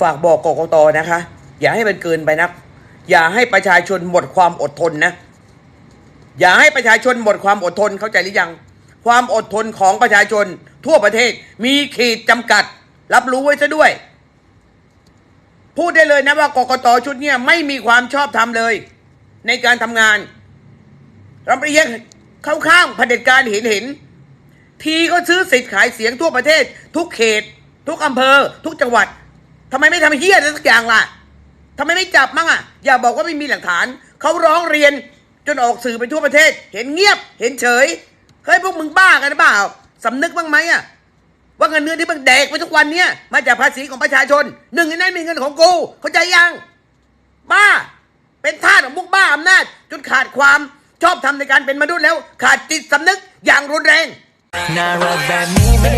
ฝากบอกกกตนะคะ อย่าให้มันเกินไปนักอย่าให้ประชาชนหมดความอดทนนะ อย่าให้ประชาชนหมดความอดทนเข้าใจหรือยัง ความอดทนของประชาชน ทั่วประเทศมีขีดจำกัด รับรู้ไว้ซะด้วย พูดได้เลยนะว่ากกตชุดเนี้ยไม่มีความชอบธรรมเลย ในการทำงานเราไปเรียกเข้าข้างเผด็จการเห็นเห็น ทีก็ซื้อสิทธิ์ขายเสียงทั่วประเทศ ทุกเขต ทุกอำเภอ ทุกจังหวัด ทำไมไม่ทำเฮี้ยอะไรสักอย่างล่ะทำไมไม่จับมั่งอะ อย่าบอกว่าไม่มีหลักฐาน เขาร้องเรียนจนออกสื่อไปทั่วประเทศ เห็นเงียบ เห็นเฉย เฮ้ยพวกมึงบ้ากันหรือเปล่าสำนึกบ้างไหมอะ ว่าเงินเดือนที่มึงแดกไปทุกวันเนี้ยมาจากภาษีของประชาชน หนึ่งในนั้นมีเงินของกู เข้าใจยัง บ้า เป็นทาสของพวกบ้าอำนาจ จนขาดความชอบธรรมในการเป็นมนุษย์แล้ว ขาดจิตสำนึกอย่างรุนแรง น่ารักแบบนี้ไม่ได้